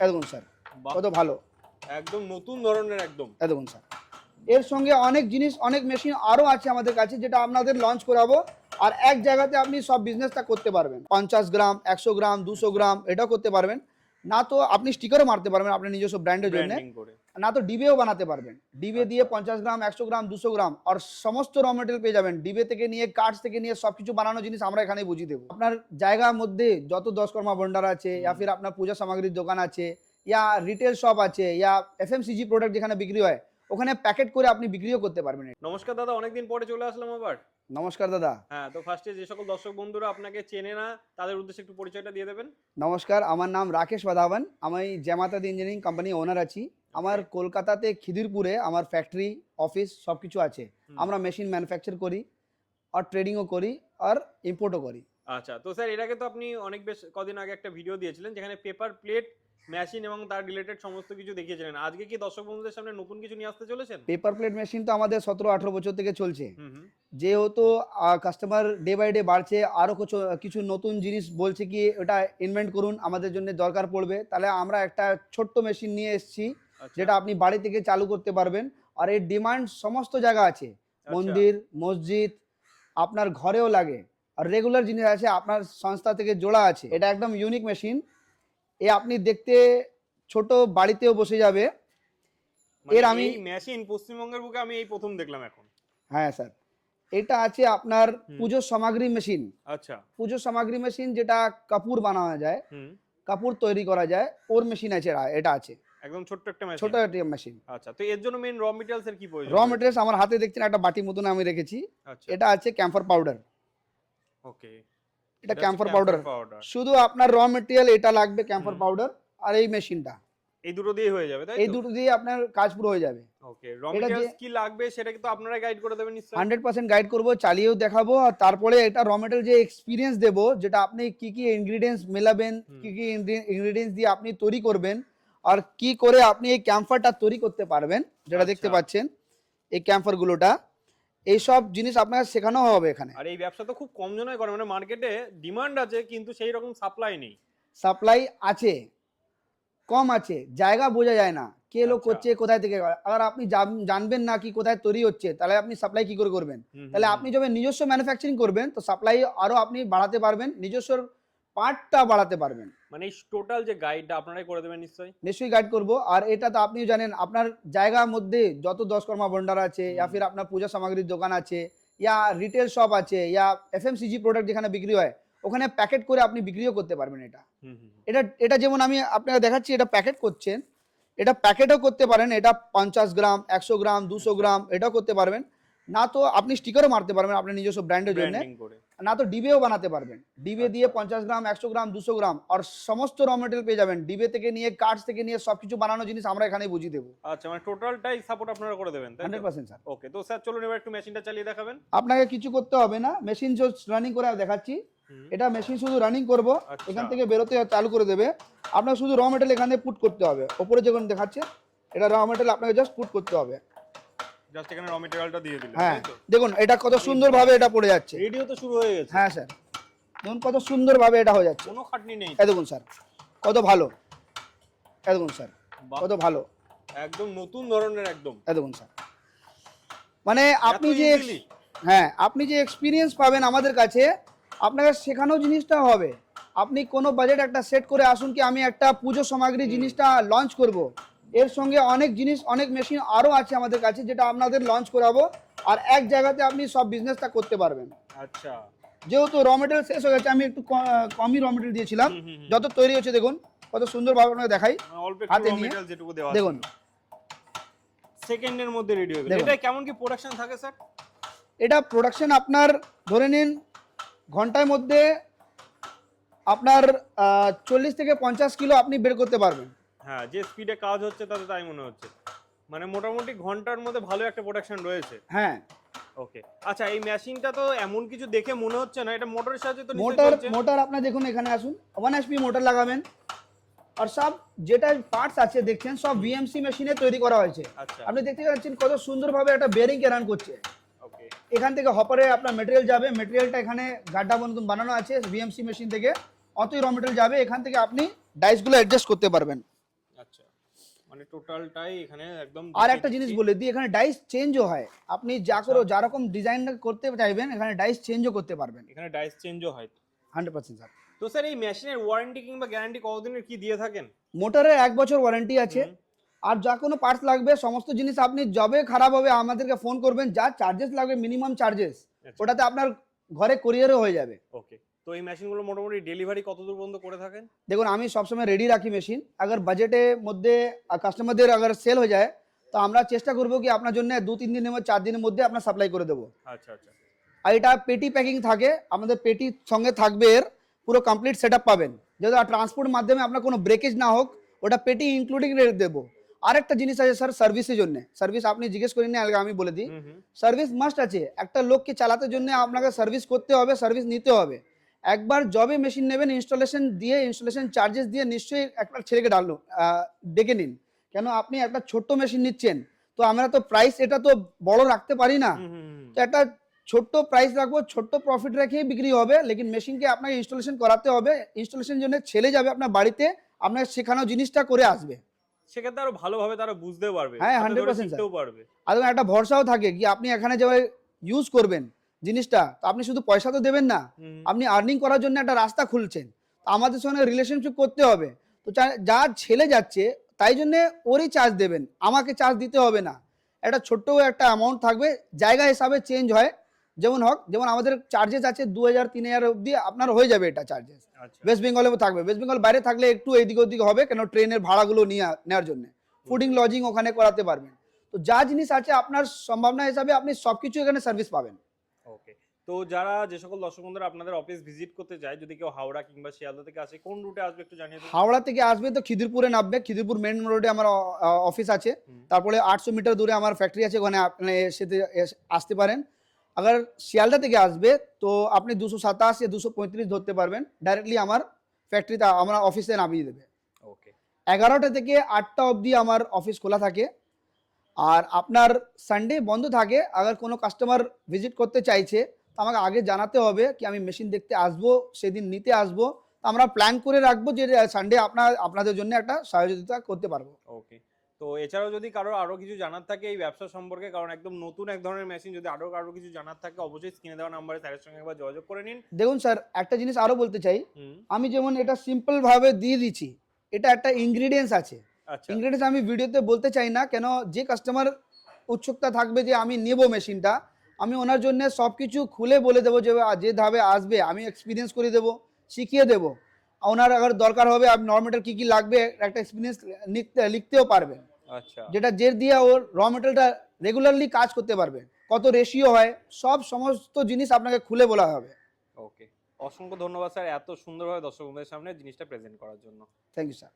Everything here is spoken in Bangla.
দেখুন স্যার কত ভালো। একদম নতুন ধরনের একদম। দেখুন স্যার। এর সঙ্গে অনেক জিনিস অনেক মেশিন আরও আছে আমাদের কাছে যেটা আপনাদের লঞ্চ করাবো। আর এক জায়গাতে আপনি সব বিজনেসটা করতে পারবেন। পঞ্চাশ গ্রাম একশো গ্রাম দুশো গ্রাম এটাও করতে পারবেন। না তো আপনি স্টিকারও মারতে পারবেন আপনার নিজস্ব ব্র্যান্ডের জন্য। না তো ডিবেও বানাতে পারবেন। ডিবে দিয়ে পঞ্চাশ গ্রাম একশো গ্রাম দুশো গ্রাম আর সমস্ত র মেটেরিয়াল পেয়ে যাবেন। ডিবে থেকে নিয়ে কার্ডস থেকে নিয়ে সব কিছু বানানো জিনিস আমরা এখানে বুঝিয়ে দেবো। আপনার জায়গার মধ্যে যত দশকর্মা ভন্ডার আছে ইয়া ফির আপনার পূজা সামগ্রীর দোকান আছে ইয়া রিটেল শপ আছে ইয়া এফএমসিজি প্রোডাক্ট যেখানে বিক্রি হয় ওখানে প্যাকেট করে আপনি বিক্রিও করতে পারবেন। নমস্কার দাদা অনেকদিন পরে চলে আসলাম আবার। নমস্কার দাদা। হ্যাঁ তো ফার্স্টে যে সকল দর্শক বন্ধুরা আপনাকে চেনে না তাদের উদ্দেশ্যে একটু পরিচয়টা দিয়ে দেবেন। নমস্কার আমার নাম রাকেশ বাধাওয়ান আমি জামাতাদ ইঞ্জিনিয়ারিং কোম্পানি ওনার আছি। আমার কলকাতাতে খিদিরপুরে আমার ফ্যাক্টরি অফিস সব কিছু আছে আমরা মেশিন ম্যানুফ্যাকচার করি আর ট্রেডিংও করি আর ইম্পোর্টও করি। আচ্ছা তো স্যার এর আগে তো আপনি অনেক বেশ কদিন আগে একটা ভিডিও দিয়েছিলেন যেখানে পেপার প্লেট মেশিন এবং তার রিলেটেড সমস্ত কিছু দেখিয়েছিলেন। আজকে কি দর্শক বন্ধুদের সামনে নতুন কিছু নিয়ে আসতে চলেছেন? পেপার প্লেট মেশিন তো আমাদের সতেরো আঠেরো বছর থেকে চলছে। যেহেতু কাস্টমার ডে বাই ডে বাড়ছে আরও কিছু কিছু নতুন জিনিস বলছে কি ওটা ইনভেন্ট করুন আমাদের জন্য দরকার পড়বে। তাহলে আমরা একটা ছোট্ট মেশিন নিয়ে এসেছি যেটা আপনি বাড়ি থেকে চালু করতে পারবেন। আর এর ডিমান্ড সমস্ত জায়গা আছে। আচ্ছা, মন্দির মসজিদ আপনার ঘরেও লাগে। আর রেগুলার জিনিস আছে আপনার সংস্থা থেকে জোড়া আছে। এটা একদম ইউনিক মেশিন এ আপনি দেখতে ছোট বাড়িতেও বসে যাবে। মানে এর আমি- মেশিন পশ্চিমবঙ্গের বুকে আমি এই প্রথম দেখলাম এখন। হ্যাঁ স্যার। এটা আছে আপনার। পুজোর সামগ্রী মেশিন আচ্ছা। পুজোর সামগ্রী মেশিন যেটা কাপড় বানানো যায়। কাপড় তৈরি করা যায়। ওর মেশিন আছে এটা আছে। একদম ছোট্ট একটা মেশিন ছোট একটা মেশিন আচ্ছা তো এর জন্য মেইন র মেটেরিয়ালস এর কি প্রয়োজন? র মেটেরিয়ালস আমার হাতে দেখছেন একটা বাটি মতন আমি রেখেছি। আচ্ছা। এটা আছে ক্যাম্ফার পাউডার ওকে এটা ক্যাম্ফার পাউডার শুধু আপনার র মেটেরিয়াল এটা লাগবে ক্যাম্ফার পাউডার আর এই মেশিনটা। এই দুটো দিয়ে হয়ে যাবে তাই এই দুটো দিয়ে আপনার কাজ পুরো হয়ে যাবে। ওকে র মেটেরিয়ালস কি লাগবে সেটা কিন্তু আপনারা গাইড করে দেবেন নিশ্চয়ই। হান্ড্রেড পার্সেন্ট গাইড করব চালিয়েও দেখাবো আর তারপরে এটা র মেটেরিয়াল যে এক্সপিরিয়েন্স দেবো যেটা আপনি কি কি ইনগ্রিডিয়েন্টস মেলাবেন। কি কি ইনগ্রিডিয়েন্টস দিয়ে আপনি তৈরি করবেন আর কি করে আপনি এই ক্যাম্পারটা তৈরি করতে পারবেন যেটা দেখতে আচ্ছা। পাচ্ছেন এই ক্যাম্পারগুলোটা এইসব জিনিস আপনার শেখানো হবে এখানে। আর এই ব্যবসা তো খুব কম জনই করে মানে মার্কেটে ডিমান্ড আছে কিন্তু সেই রকম সাপ্লাই নেই। সাপ্লাই আছে কম আছে জায়গা বোঝা যায় না কে লোক আচ্ছা। করছে কোথায় থেকে আর আপনি জান- জানবেন না কি কোথায় তৈরি হচ্ছে তাহলে আপনি সাপ্লাই কি করে করবেন? তাহলে আপনি যবে নিজস্ব ম্যানুফ্যাকচারিং করবেন তো সাপ্লাই আরও আপনি বাড়াতে পারবেন নিজস্ব পার্টটা বাড়াতে পারবেন। মানে এই টোটাল যে গাইডটা আপনারাই করে দেবেন নিশ্চয়ই? নিশ্চয়ই গাইড করব। আর এটা তো আপনিও জানেন আপনার জায়গার মধ্যে যত দশকর্মা ভন্ডার আছে ইয়া ফির আপনার পূজা সামগ্রীর দোকান আছে ইয়া রিটেল শপ আছে ইয়া এফএমসিজি প্রোডাক্ট যেখানে বিক্রি হয় ওখানে প্যাকেট করে আপনি বিক্রিও করতে পারবেন এটা। এটা এটা যেমন আমি আপনাকে দেখাচ্ছি এটা প্যাকেট করছেন এটা প্যাকেটও করতে পারেন এটা পঞ্চাশ গ্রাম একশো গ্রাম দুশো গ্রাম এটাও করতে পারবেন। না তো আপনি স্টিকারও মারতে পারবেন আপনার নিজস্ব ব্র্যান্ডের জন্য। না তো ডিবেও বানাতে পারবেন। ডিবে আচ্ছা। দিয়ে পঞ্চাশ গ্রাম একশো গ্রাম দুশো গ্রাম আর সমস্ত র মেটেরিয়াল পেয়ে যাবেন। ডিবে থেকে নিয়ে কার্ডস থেকে নিয়ে সবকিছু বানানো জিনিস আমরা এখানে বুঝিয়ে দেবো। আচ্ছা মানে টোটালটাই সাপোর্ট আপনারা করে দেবেন হান্ড্রেড পার্সেন্ট স্যার ওকে তো স্যার চলুন এবার একটু মেশিনটা চালিয়ে দেখাবেন। আপনাকে কিছু করতে হবে না। মেশিন রানিং করে দেখাচ্ছি। এটা মেশিন শুধু রানিং করব। আচ্ছা। এখান থেকে বেরোতে চালু করে দেবে। আপনার শুধু র মেটেরিয়াল এখানে পুট করতে হবে। ওপরে যখন দেখাচ্ছে এটা র মেটেরিয়াল আপনাকে জাস্ট পুট করতে হবে। জাস্ট এখানে র মেটেরিয়ালটা দিয়ে দিলেন হ্যাঁ। দেখুন এটা কত সুন্দরভাবে এটা পড়ে যাচ্ছে। রেডিও তো শুরু হয়ে গেছে। হ্যাঁ স্যার। দেখুন কত সুন্দরভাবে এটা হয়ে যাচ্ছে। কোনো খাটনি নেই। এ দেখুন স্যার কত ভালো। এ দেখুন স্যার কত ভালো। একদম নতুন ধরনের একদম। এ দেখুন স্যার। মানে আপনি যে হ্যাঁ আপনি যে এক্সপিরিয়েন্স পাবেন আমাদের কাছে আপনাকে শেখানো জিনিসটা হবে। আপনি কোনো বাজেট একটা সেট করে আসুন কি আমি একটা পুজো সামগ্রী জিনিসটা লঞ্চ করব? এর সঙ্গে অনেক জিনিস অনেক মেশিন আরও আছে আমাদের কাছে যেটা আপনাদের লঞ্চ করাবো। আর এক জায়গাতে আপনি সব বিজনেসটা করতে পারবেন। আচ্ছা। যেহেতু র মেটেরিয়াল শেষ হয়ে গেছে আমি একটু কমই র মেটেরিয়াল দিয়েছিলাম। যত তৈরি হচ্ছে দেখুন কত সুন্দরভাবে আপনাকে দেখাই। মানে হাতে নিয়ে দেখুন। সেকেন্ডের মধ্যে রেডি হয়ে গেল। এটা কেমন কি প্রোডাকশন থাকে স্যার এটা প্রোডাকশন আপনার ধরে নিন ঘণ্টার মধ্যে আপনার চল্লিশ থেকে পঞ্চাশ কিলো আপনি বের করতে পারবেন। হ্যাঁ যে স্পিডে কাজ হচ্ছে তাতে তাই মনে হচ্ছে। মানে মোটামুটি ঘণ্টার মধ্যে ভালো একটা প্রোডাকশন রয়েছে। হ্যাঁ। ওকে আচ্ছা এই মেশিনটা তো এমন কিছু দেখে মনে হচ্ছে না এটা মোটরের সাহায্যে তো মোটর মোটর আপনার দেখুন এখানে আসুন। ওয়ান এসপি মোটর লাগাবেন। আর সব যেটা পার্টস আছে দেখছেন সব ভিএমসি মেশিনে তৈরি করা হয়েছে। আচ্ছা। আপনি দেখতে পাচ্ছেন কত সুন্দরভাবে একটা বেরিং রান করছে। ওকে এখান থেকে হপারে আপনার মেটেরিয়াল যাবে। মেটেরিয়ালটা এখানে গাড্ডা বানানো আছে ভিএমসি মেশিন থেকে। অতই র মেটেরিয়াল যাবে। এখান থেকে আপনি ডাইসগুলো অ্যাডজাস্ট করতে পারবেন। মানে টোটালটাই এখানে একদম আর একটা জিনিস বলে দিই এখানে ডাইস চেঞ্জও হয়। আপনি যা আচ্ছা। করো যা রকম ডিজাইন করতে চাইবেন এখানে ডাইস চেঞ্জও করতে পারবেন। এখানে ডাইস চেঞ্জও হয়। হান্ড্রেড পার্সেন্ট স্যার তো স্যার এই মেশিনের ওয়ারেন্টি কিংবা গ্যারান্টি কতদিনের কি দিয়ে থাকেন? মোটরের এক বছর ওয়ারেন্টি আছে। আর যা কোনো পার্টস লাগবে সমস্ত জিনিস আপনি যবে খারাপ হবে আমাদেরকে ফোন করবেন। যা চার্জেস লাগবে মিনিমাম চার্জেস আচ্ছা। ওটাতে আপনার ঘরে কোরিয়ারও হয়ে যাবে। ওকে তো এই মেশিনগুলো মোটামুটি ডেলিভারি কত দূর পর্যন্ত করে থাকেন? দেখুন আমি সবসময় রেডি রাখি মেশিন আগার বাজেটের মধ্যে কাস্টমারদের আগার সেল হয়ে যায় তো আমরা চেষ্টা করব কি আপনার জন্য দু তিন দিনের মধ্যে চার দিনের মধ্যে আপনার সাপ্লাই করে দেবো। আচ্ছা আচ্ছা। আর এটা পেটি প্যাকিং থাকে আমাদের পেটি সঙ্গে থাকবে এর পুরো কমপ্লিট সেট পাবেন। যেহেতু ট্রান্সপোর্ট মাধ্যমে আপনার কোনো ব্রেকেজ না হোক ওটা পেটি ইনক্লুডিং রেট দেবো। আরেকটা জিনিস আছে স্যার সার্ভিসের জন্য। সার্ভিস আপনি জিজ্ঞেস করেন আগে আমি বলে দিই। সার্ভিস মাস্ট আছে। একটা লোককে চালাতে জন্য আপনাকে সার্ভিস করতে হবে সার্ভিস নিতে হবে। একবার জবে মেশিন নেবেন ইনস্টলেশন দিয়ে ইনস্টলেশন চার্জেস দিয়ে নিশ্চয়ই একটা ছেলেকে ডাললো ডেকে নিন। কেন আপনি একটা ছোট্ট মেশিন নিচ্ছেন তো আমরা তো প্রাইস এটা তো বড় রাখতে পারি না। তো একটা ছোট্ট প্রাইস রাখব ছোট্ট প্রফিট রেখেই বিক্রি হবে লেকিন মেশিনকে আপনাকে ইনস্টলেশন করাতে হবে। ইনস্টলেশন জন্য ছেলে যাবে আপনার বাড়িতে আপনার শেখানো জিনিসটা করে আসবে। সেক্ষেত্রে আরও ভালোভাবে তারা বুঝতে পারবে হ্যাঁ, 100% শিখতেও পারবে। আর একটা ভরসাও থাকে কি আপনি এখানে যে ইউজ করবেন জিনিসটা তো আপনি শুধু পয়সা তো দেবেন না। আপনি আর্নিং করার জন্য একটা রাস্তা খুলছেন। তো আমাদের সঙ্গে রিলেশনশিপ করতে হবে। তো যা ছেলে যাচ্ছে তাই জন্য ওরই চার্জ দেবেন আমাকে চার্জ দিতে হবে না। একটা ছোট্ট একটা অ্যামাউন্ট থাকবে জায়গা হিসাবে চেঞ্জ হয়। যেমন হোক যেমন আমাদের চার্জেস আছে দু হাজার তিন হাজার অবধি আপনার হয়ে যাবে এটা চার্জেস ওয়েস্ট বেঙ্গলে থাকবে। ওয়েস্ট বেঙ্গল বাইরে থাকলে একটু এদিক ওদিক হবে কেন ট্রেনের ভাড়াগুলো নিয়ে নেওয়ার জন্য। ফুডিং লজিং ওখানে করাতে পারবেন। তো যা জিনিস আছে আপনার সম্ভাবনা হিসাবে আপনি সবকিছু এখানে সার্ভিস পাবেন। তো যারা যে সকল দর্শক বন্ধুরা আপনাদের অফিস ভিজিট করতে যায় যদি কেউ হাওড়া কিংবা শিয়ালদা থেকে আসে কোন রুটে আসবে একটু জানিয়ে হাওড়া থেকে আসবে তো খিদিরপুরে নামবে। খিদিরপুর মেন রোডে আমার অফিস আছে। তারপরে আটশো মিটার দূরে আমার ফ্যাক্টরি আছে ওখানে আপনি এসে আসতে পারেন। আবার শিয়ালদা থেকে আসবে তো আপনি দুশো সাতাশ या দুশো পঁয়ত্রিশ ধরতে পারবেন। ডাইরেক্টলি আমার ফ্যাক্টরিতে আমার অফিসে নামিয়ে দেবে। ওকে এগারোটা থেকে আটটা অবধি আমার অফিস খোলা থাকে। আর আপনার সানডে বন্ধ থাকে। আবার কোনো কাস্টমার ভিজিট করতে চাইছে আমাকে আগে জানাতে হবে কি আমি মেশিন দেখতে আসব সেদিন নিতে আসব। তো আমরা প্ল্যান করে রাখব যে সানডে আপনার আপনাদের জন্য একটা সহযোগিতা করতে পারব। ওকে তো এছাড়াও যদি কারও আরও কিছু জানার থাকে এই ব্যবসা সম্পর্কে কারণ একদম নতুন এক ধরনের মেশিন যদি আরও কারও কিছু জানার থাকে অবশ্যই স্ক্রিনে দেওয়া নাম্বারে স্যারের সঙ্গে একবার যোগাযোগ করে নিন। দেখুন স্যার একটা জিনিস আরও বলতে চাই। আমি যেমন এটা সিম্পল ভাবে দিয়ে দিচ্ছি এটা একটা ইনগ্রিডিয়েন্টস আছে। আচ্ছা। ইনগ্রিডিয়েন্টস আমি ভিডিওতে বলতে চাই না কেন যে কাস্টমার উৎসুকতা থাকবে যে আমি নেব মেশিনটা আমি ওনার জন্য সব কিছু খুলে বলে দেবো যে যে ধাবে আসবে আমি এক্সপিরিয়েন্স করে দেবো শিখিয়ে দেবো। ওনার আবার দরকার হবে আপনি নর্মেটাল কী কী লাগবে একটা এক্সপিরিয়েন্স লিখতে লিখতেও পারবেন আচ্ছা। যেটা জের দিয়ে ওর র মেটেরিয়ালটা রেগুলারলি কাজ করতে পারবে কত রেশিও হয় সব সমস্ত জিনিস আপনাকে খুলে বলা হবে। ওকে। অসংখ্য ধন্যবাদ স্যার এত সুন্দরভাবে দর্শক বন্ধুদের সামনে জিনিসটা প্রেজেন্ট করার জন্য। Thank you sir